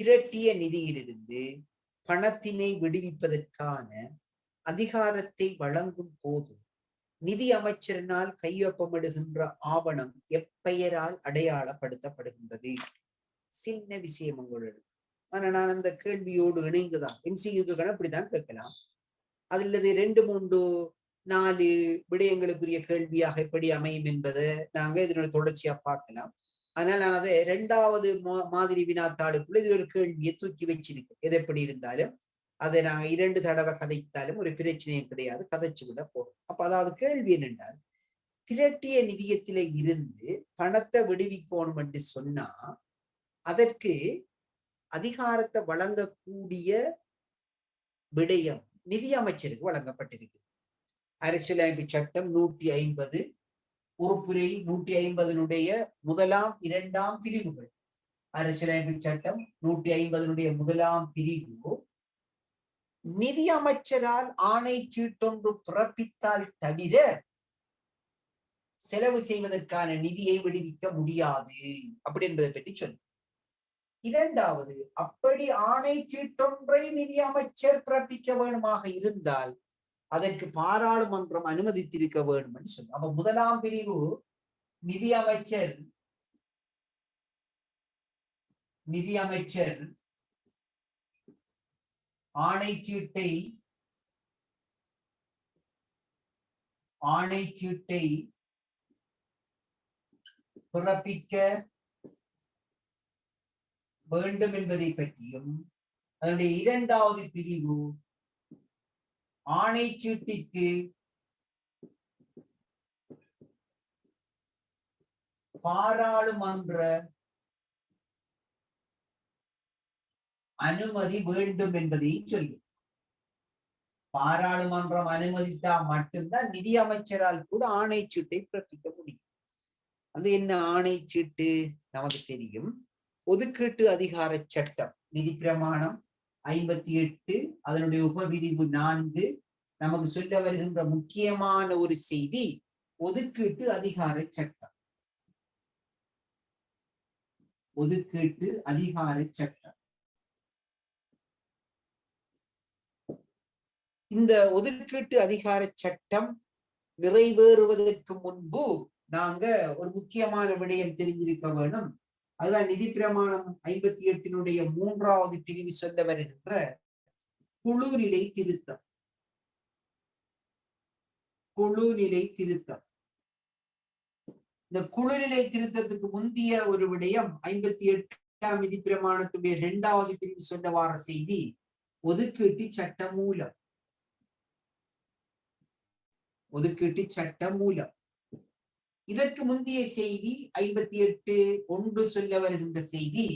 திரட்டிய நிதியிலிருந்து பணத்தினை விடுவிப்பதற்கான அதிகாரத்தை வழங்கும் போது நிதி அமைச்சரினால் கையொப்பமிடுகின்ற ஆவணம் எப்பெயரால் அடையாளப்படுத்தப்படுகின்றது? சின்ன விஷயம் உங்களுக்கு ஆனா நான் அந்த கேள்வியோடு இணைந்துதான். எம்சிக்கு அப்படித்தான் கேட்கலாம். அதுலது ரெண்டு மூன்று நாலு விடயங்களுக்குரிய கேள்வியாக எப்படி அமையும் என்பதை நாங்க இதனோட தொடர்ச்சியா பார்க்கலாம். அதனால நான் அதை இரண்டாவது மாதிரி வினாத்தாளுக்குள்ள இது ஒரு கேள்வியை தூக்கி வச்சிருக்கேன் எது எப்படி இருந்தாலும் அதை நாங்க இரண்டு தடவை கதைத்தாலும் ஒரு பிரச்சனையும் கிடையாது கதைச்சு விட போறோம் அப்ப அதாவது கேள்வி என்னென்றால் திரட்டிய நிதியத்தில இருந்து பணத்தை விடுவிக்கணும் என்று சொன்னா அதற்கு அதிகாரத்தை வழங்கக்கூடிய விடயம் நிதி அமைச்சருக்கு வழங்கப்பட்டிருக்கு. அரசியலமைப்பு சட்டம் நூற்றி ஐம்பது உறுப்புரை நூற்றி ஐம்பதனுடைய முதலாம் இரண்டாம் பிரிவுகள். அரசியலமைப்பு சட்டம் நூற்றி ஐம்பதனுடைய முதலாம் பிரிவு. நிதி அமைச்சரால் ஆணை சீட்டொன்று பிறப்பித்தால் தவிர செலவு செய்வதற்கான நிதியை விடுவிக்க முடியாது அப்படின்றதை பற்றி சொல்லு இரண்டாவது அப்படி ஆணை சீட்டொன்றை நிதி அமைச்சர் பிறப்பிக்க வேணுமாக இருந்தால் அதற்கு பாராளுமன்றம் அனுமதித்திருக்க வேண்டும் என்று சொல்லு அப்ப முதலாம் பிரிவு நிதி அமைச்சர் நிதி அமைச்சர் ஆணை சீட்டை ஆணை சீட்டை பிறப்பிக்க வேண்டும் என்பதை பற்றியும் அதனுடைய இரண்டாவது பிரிவு ஆணை சீட்டிக்கு பாராளுமன்ற அனுமதி வேண்டும் என்பதையும் சொல்லி. பாராளுமன்றம் அனுமதித்தா மட்டும்தான் நிதி அமைச்சரால் கூட ஆணை சீட்டை பிறப்பிக்க முடியும். அது என்ன ஆணை சீட்டு? நமக்கு தெரியும். ஒதுக்கீட்டு அதிகார சட்டம் நிதி பிரமாணம் ஐம்பத்தி எட்டு அதனுடைய உபபிரிவு நான்கு நமக்கு சொல்ல வருகின்ற முக்கியமான ஒரு செய்தி ஒதுக்கீட்டு அதிகார சட்டம். ஒதுக்கீட்டு அதிகார சட்டம். இந்த ஒதுக்கீட்டு அதிகார சட்டம் நிறைவேறுவதற்கு முன்பு நாங்க ஒரு முக்கியமான விடயம் தெரிஞ்சிருக்க வேணும். அதுதான் நிதி பிரமாணம் ஐம்பத்தி எட்டினுடைய மூன்றாவது பிரிவு சொல்ல வருகின்ற குழு நிலை திருத்தம். குழு நிலை திருத்தம். இந்த குழு நிலை திருத்தத்துக்கு முந்தைய ஒரு விடயம் ஐம்பத்தி எட்டாம் நிதி பிரமாணத்துடைய இரண்டாவது பிரிவு சொல்ல வார செய்தி ஒதுக்கீட்டு சட்ட மூலம். ஒதுக்கீட்டு சட்ட மூலம். இதற்கு முந்தைய செய்தி ஐம்பத்தி எட்டு ஒன்று சொல்ல வருகின்ற செய்தி.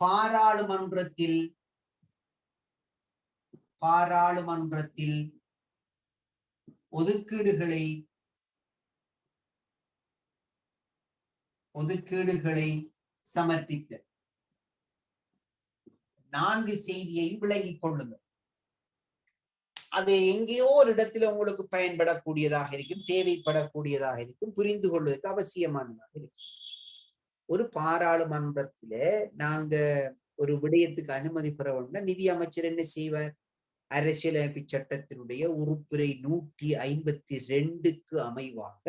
பாராளுமன்றத்தில் பாராளுமன்றத்தில் ஒதுக்கீடுகளை ஒதுக்கீடுகளை சமர்ப்பித்த நான்கு செய்தியை விலகிக் கொள்ளுங்கள். அது எங்கேயோ ஒரு இடத்துல உங்களுக்கு பயன்படக்கூடியதாக இருக்கும் தேவைப்படக்கூடியதாக இருக்கும் புரிந்து கொள்வதற்கு அவசியமானதாக இருக்கும். ஒரு பாராளுமன்றத்துல நாங்க ஒரு விடயத்துக்கு அனுமதி பெற வேண்டும் நிதி அமைச்சர் என்ன செய்வார்? அரசியலமைப்பு சட்டத்தினுடைய உறுப்புரை நூற்றி ஐம்பத்தி ரெண்டுக்கு அமைவாக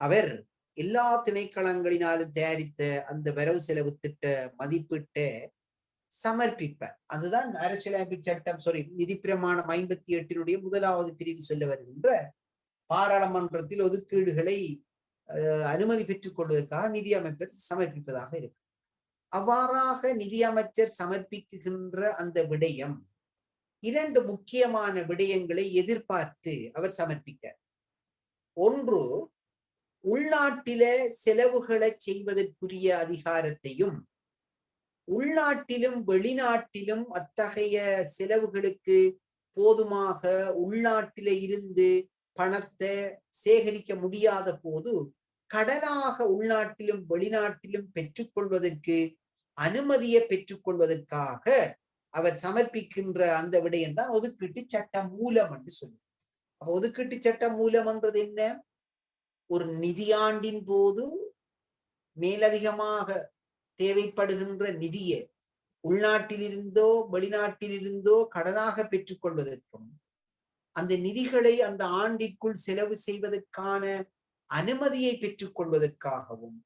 அவர் எல்லா திணைக்களங்களினாலும் தயாரித்த அந்த வரவு செலவு திட்ட மதிப்பிட்ட சமர்ப்பிப்பர் அதுதான் அரசியலமைப்பு சட்டம். சாரி நிதி பிரமாணம் ஐம்பத்தி எட்டினுடைய முதலாவது பிரிவு சொல்ல வருகின்ற பாராளுமன்றத்தில் ஒதுக்கீடுகளை அனுமதி பெற்றுக் கொள்வதற்காக நிதி அமைச்சர் சமர்ப்பிப்பதாக இருக்கும் அவ்வாறாக நிதி அமைச்சர் சமர்ப்பிக்குகின்ற அந்த விடயம் இரண்டு முக்கியமான விடயங்களை எதிர்பார்த்து அவர் சமர்ப்பிக்க ஒன்று உள்நாட்டில செலவுகளை செய்வதற்குரிய அதிகாரத்தையும் உள்நாட்டிலும் வெளிநாட்டிலும் அத்தகைய செலவுகளுக்கு போதுமாக உள்நாட்டில இருந்து பணத்தை சேகரிக்க முடியாத போது கடனாக உள்நாட்டிலும் வெளிநாட்டிலும் பெற்றுக்கொள்வதற்கு அனுமதியை பெற்றுக்கொள்வதற்காக அவர் சமர்ப்பிக்கின்ற அந்த விடயம் தான் ஒதுக்கீட்டு சட்ட மூலம் என்று சொல்லும் அப்ப ஒதுக்கீட்டு சட்ட மூலம் என்றது என்ன? ஒரு நிதியாண்டின் போது மேலதிகமாக தேவைப்படுகின்ற நிதியை உள்நாட்டிலிருந்தோ வெளிநாட்டிலிருந்தோ கடனாக பெற்றுக்கொள்வதற்கும் அந்த நிதிகளை அந்த ஆண்டிற்குள் செலவு செய்வதற்கான அனுமதியை பெற்றுக் கொள்வதற்காகவும்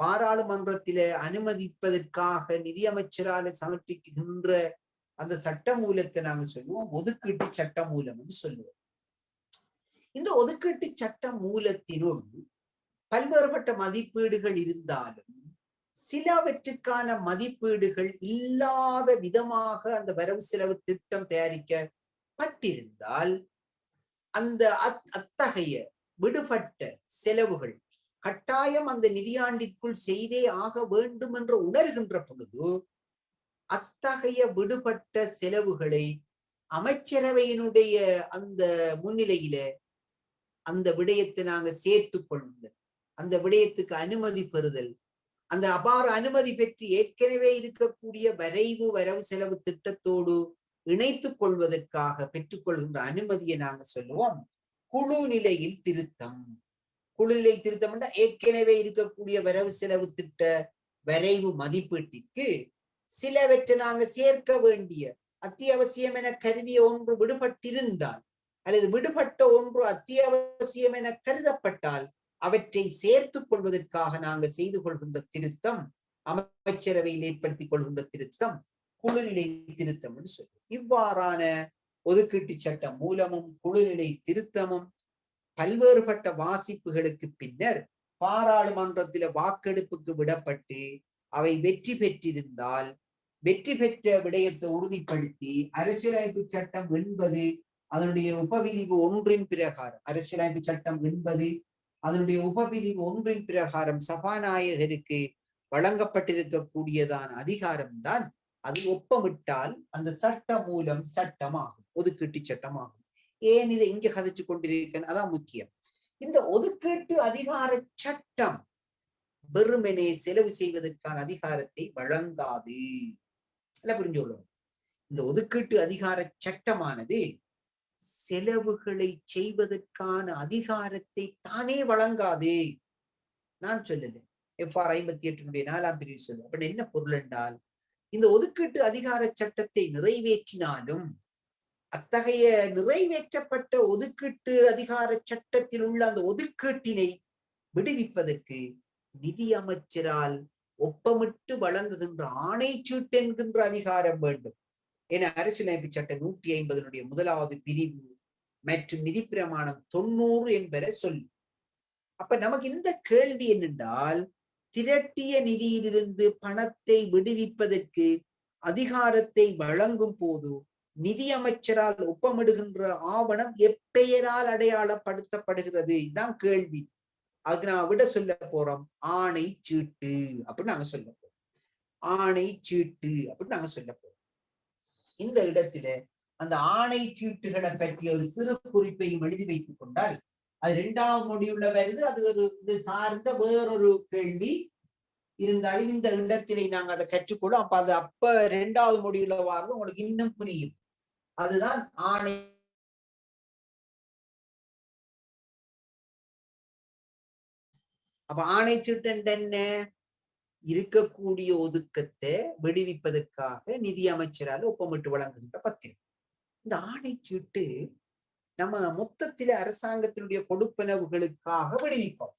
பாராளுமன்றத்தில அனுமதிப்பதற்காக நிதியமைச்சரால சமர்ப்பிக்கின்ற அந்த சட்ட மூலத்தை நாங்க சொல்லுவோம். ஒதுக்கீட்டு சட்ட மூலம் என்று சொல்லுவோம். இந்த ஒதுக்கீட்டு சட்ட மூலத்தினுள் பல்வேறுபட்ட மதிப்பீடுகள் இருந்தாலும் சிலவற்றுக்கான மதிப்பீடுகள் இல்லாத விதமாக அந்த வரவு செலவு திட்டம் தயாரிக்கப்பட்டிருந்தால் அந்த அத்தகைய விடுபட்ட செலவுகள் கட்டாயம் அந்த நிதியாண்டிற்குள் செய்தே ஆக வேண்டும் என்று உணர்கின்ற பொழுது அத்தகைய விடுபட்ட செலவுகளை அமைச்சரவையினுடைய அந்த முன்னிலையில அந்த விடயத்தை நாங்க சேர்த்து கொள்ளுதல் அந்த விடயத்துக்கு அனுமதி பெறுதல் அந்த அபார அனுமதி பெற்று ஏற்கனவே இருக்கக்கூடிய வரைவு வரவு செலவு திட்டத்தோடு இணைத்துக் கொள்வதற்காக பெற்றுக்கொள்கின்ற அனுமதியை நாங்க சொல்லுவோம். குழு நிலையில் திருத்தம். குழு நிலை திருத்தம் ஏற்கனவே இருக்கக்கூடிய வரவு செலவு திட்ட வரைவு மதிப்பீட்டிற்கு சிலவற்றை நாங்க சேர்க்க வேண்டிய அத்தியாவசியம் என கருதிய ஒன்று விடுபட்டிருந்தால் அல்லது விடுபட்ட ஒன்று அத்தியாவசியம் என கருதப்பட்டால் அவற்றை சேர்த்துக் கொள்வதற்காக நாங்கள் செய்து கொள்கின்ற திருத்தம் அமைச்சரவையில் ஏற்படுத்திக் கொள்கின்ற திருத்தம் குழுநிலை திருத்தம் என்று சொல்லும் இவ்வாறான ஒதுக்கீட்டு சட்டம் மூலமும் குழுநிலை திருத்தமும் பல்வேறுபட்ட வாசிப்புகளுக்கு பின்னர் பாராளுமன்றத்தில வாக்கெடுப்புக்கு விடப்பட்டு அவை வெற்றி பெற்றிருந்தால் வெற்றி பெற்ற விடயத்தை உறுதிப்படுத்தி அரசியலமைப்பு சட்டம் என்பது அதனுடைய உபவிரிவு ஒன்றின் பிரகாரம். அரசியலமைப்பு சட்டம் என்பது அதனுடைய உபபிரிவு ஒன்றின் பிரகாரம் சபாநாயகருக்கு வழங்கப்பட்டிருக்கக்கூடியதான அதிகாரம்தான் அது ஒப்பமிட்டால் அந்த சட்ட மூலம் சட்டமாகும் ஒதுக்கீட்டு சட்டமாகும். ஏன் இதை இங்க கதைச்சு கொண்டிருக்கேன் அதான் முக்கியம். இந்த ஒதுக்கீட்டு அதிகார சட்டம் வெறுமெனே செலவு செய்வதற்கான அதிகாரத்தை வழங்காது. புரிஞ்சு இந்த ஒதுக்கீட்டு அதிகார சட்டமானது செலவுகளை செய்வதற்கான அதிகாரத்தை தானே வழங்காது. நான் சொல்லல. எஃப்ஆர் ஐம்பத்தி எட்டினுடைய நாலாம் பிரிவு சொல்லு அப்படி என்ன பொருள் என்றால் இந்த ஒதுக்கீட்டு அதிகார சட்டத்தை நிறைவேற்றினாலும் அத்தகைய நிறைவேற்றப்பட்ட ஒதுக்கீட்டு அதிகார சட்டத்தில் உள்ள அந்த ஒதுக்கீட்டினை விடுவிப்பதற்கு நிதி அமைச்சரால் ஒப்பமிட்டு வழங்குகின்ற ஆணை சீட்டு என்கின்ற அதிகாரம் வேண்டும். என அரசியலமைப்பு சட்டம் நூற்றி ஐம்பதனுடைய முதலாவது பிரிவு மற்றும் நிதி பிரமாணம் தொண்ணூறு என்பதை சொல்லி. அப்ப நமக்கு இந்த கேள்வி என்னென்றால் திரட்டிய நிதியிலிருந்து பணத்தை விடுவிப்பதற்கு அதிகாரத்தை வழங்கும் போது நிதி அமைச்சரால் ஒப்பமிடுகின்ற ஆவணம் எப்பெயரால் அடையாளப்படுத்தப்படுகிறது? இதுதான் கேள்வி. அது நான் விட சொல்ல போறோம் ஆணை சீட்டு அப்படின்னு நாங்க சொல்ல போறோம். ஆணை சீட்டு அப்படின்னு நாங்க சொல்ல போறோம். இந்த இடத்துல அந்த ஆணை சீட்டுகளை பற்றிய ஒரு சிறு குறிப்பையும் எழுதி வைத்துக் கொண்டால் அது இரண்டாவது மொழியுள்ள வருது அது ஒரு இது சார்ந்த வேறொரு கேள்வி. இருந்தாலும் இந்த இடத்திலே நாங்க அதை கற்றுக்கொள்ளும் அப்ப அது அப்ப ரெண்டாவது மொழியுள்ள வாரது உங்களுக்கு இன்னும் புரியும். அதுதான் ஆணை. அப்ப ஆணை சீட்டு என்ன இருக்கக்கூடிய ஒதுக்கத்தை விடுவிப்பதற்காக நிதி அமைச்சரால் ஒப்பமிட்டு வழங்குகின்ற பத்திரம். இந்த ஆணை சீட்டு நம்ம மொத்தத்தில அரசாங்கத்தினுடைய கொடுப்பனவுகளுக்காக விடுவிப்போம்.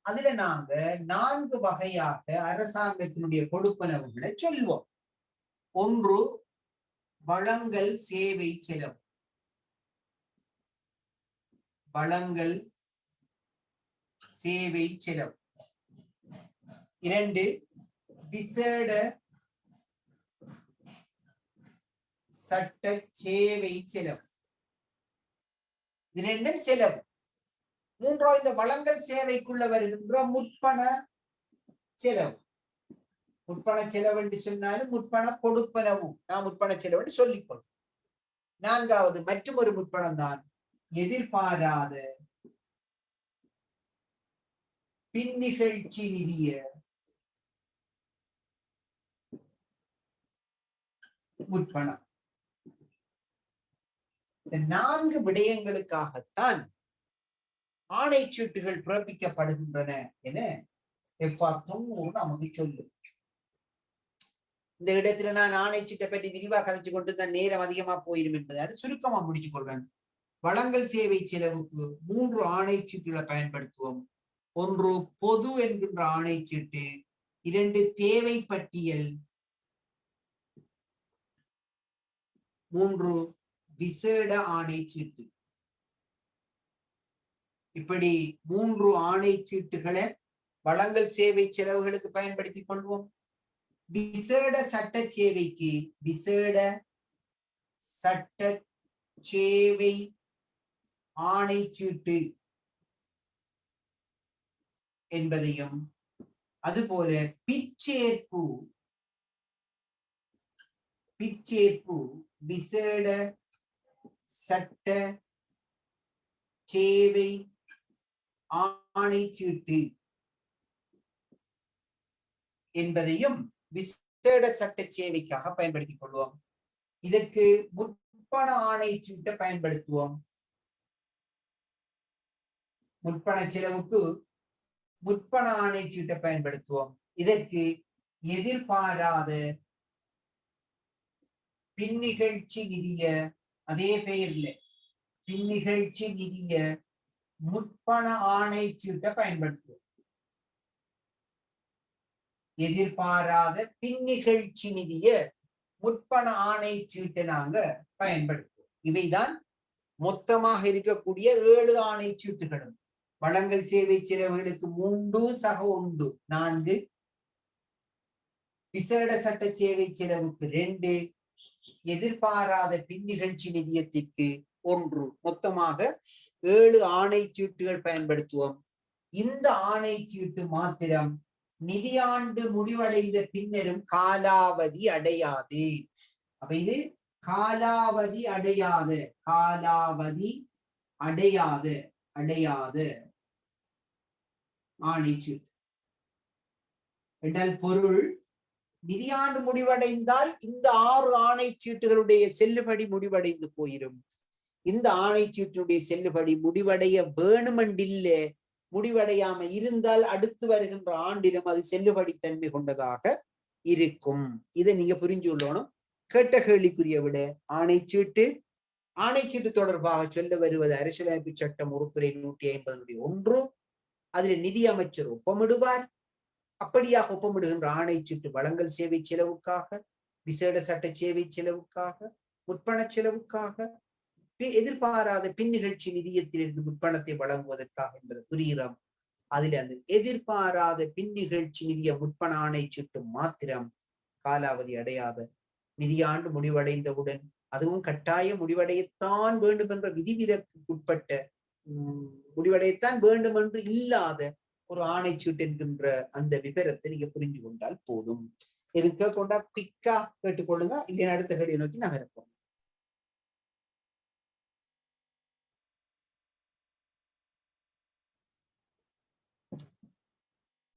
அதுல நாங்க நான்கு வகையாக அரசாங்கத்தினுடைய கொடுப்பனவுகளை சொல்வோம். ஒன்று வளங்கள் சேவை செலவு. வளங்கள் சேவை செலவு. இரண்டு விசேட சட்ட சேவை செலவு. இரண்டும் செலவு. மூன்றாவது இந்த வளங்கள் சேவைக்குள்ள வருகின்ற முற்பண செலவு. முற்பண செலவு என்று சொன்னாலும் முற்பண கொடுப்பனவும். நான் முற்பண செலவு என்று சொல்லிக்கொள்ளும் நான்காவது மற்றும் ஒரு முற்பணம் தான் எதிர்பாராத பின்னிகழ்ச்சி நிதிய முற்பணம் இந்த நான்கு விடயங்களுக்காகத்தான் ஆணை சீட்டுகள் பிறப்பிக்கப்படுகின்றன என எஃப்ஆர் நமக்கு சொல்லும். இந்த இடத்துல நான் ஆணை சீட்டை பற்றி விரிவா கதைச்சு கொண்டு தான் நேரம் அதிகமா போயிடும் என்பதால் சுருக்கமா முடிச்சு கொள்வேன். வளங்கள் சேவை செலவுக்கு மூன்று ஆணை சீட்டுகளை பயன்படுத்துவோம். ஒன்று பொது என்கின்ற ஆணை சீட்டு இரண்டு தேவை பட்டியல் மூன்று விசேட ஆணைச்சீட்டு இப்படி மூன்று ஆணைச்சீட்டுகளை வளங்கள் சேவை செலவுகளுக்கு பயன்படுத்திக் கொள்வோம். விசேட சட்ட சேவைக்கு விசேட சட்ட சேவை ஆணைச்சீட்டு என்பதையும் அதுபோல பிச்சேற்பு பிச்சேற்பு விசேட சட்ட சேவை ஆணைச்சீட்டு என்பதையும் விசேட சட்ட சேவைக்காக பயன்படுத்திக் கொள்வோம். இதற்கு முற்பண ஆணைச்சீட்டை பயன்படுத்துவோம். முற்பண செலவுக்கு முற்பண ஆணைச்சீட்டை பயன்படுத்துவோம். இதற்கு எதிர்பாராத பின்னிகழ்ச்சி நிதிய அதே பெயர்ல பின்னிகழ்ச்சி நிதிய முற்பண ஆணை சீட்டை பயன்படுத்துவோம். எதிர்பாராத பின்னிகழ்ச்சி நிதிய முற்பண ஆணை சீட்டை நாங்க பயன்படுத்துவோம். இவைதான் மொத்தமாக இருக்கக்கூடிய ஏழு ஆணை சீட்டுகளும் வளங்கள் சேவை சிறவுகளுக்கு மூன்று சக உண்டு நான்கு. விசேட சட்ட சேவை செலவுக்கு ரெண்டு எதிர்பாராத பின் நிகழ்ச்சி நிதியத்திற்கு ஒன்று. மொத்தமாக ஏழு ஆணை சீட்டுகள் பயன்படுத்துவோம். இந்த ஆணை சீட்டு மாத்திரம் நிதியாண்டு முடிவடைந்த பின்னரும் காலாவதி அடையாது. அப்ப இது காலாவதி அடையாது. காலாவதி அடையாது. அடையாது. ஆணைச்சீட்டு என்றால் பொருள் நிதியாண்டு முடிவடைந்தால் இந்த ஆறு ஆணைச்சீட்டுகளுடைய செல்லுபடி முடிவடைந்து போயிரும். இந்த ஆணைச்சீட்டுடைய செல்லுபடி முடிவடைய வேணுமென்றில்ல முடிவடையாம இருந்தால் அடுத்து வருகின்ற ஆண்டிலும் அது செல்லுபடி தன்மை கொண்டதாக இருக்கும். இதை நீங்க புரிஞ்சு கொள்ளணும். கேட்ட கேள்விக்குரிய விட ஆணைச்சீட்டு ஆணைச்சீட்டு தொடர்பாக சொல்ல வருவது அரசியலமைப்பு சட்டம் உறுப்புரை நூற்றி ஐம்பதனுடைய ஒன்று. அதில் நிதி அமைச்சர் ஒப்பமிடுவார். அப்படியாக ஒப்பமிடுகின்ற ஆணை சுட்டு வழங்கல் சேவை செலவுக்காக விசேட சட்ட சேவை செலவுக்காக முற்பண செலவுக்காக எதிர்பாராத பின் நிகழ்ச்சி நிதியத்திலிருந்து முற்பணத்தை வழங்குவதற்காக என்பது புரிகிறோம் அதில் அந்த எதிர்பாராத பின் நிகழ்ச்சி நிதிய முற்பண ஆணை சுட்டு மாத்திரம் காலாவதி அடையாத. நிதியாண்டு முடிவடைந்தவுடன் அதுவும் கட்டாய முடிவடையத்தான் வேண்டும் என்ற விதிவிலக்குட்பட்ட முடிவடையத்தான் வேண்டும் என்று இல்லாத ஒரு ஆணைச்சீட்டு என்கின்ற அந்த விவரத்தை நீங்க புரிஞ்சு கொண்டால் போதும். எது கேட்கொண்டா குயிக்கா கேட்டுக்கொள்ளுங்க. இல்லையா அடுத்த கடியை நோக்கி நகரப்போம்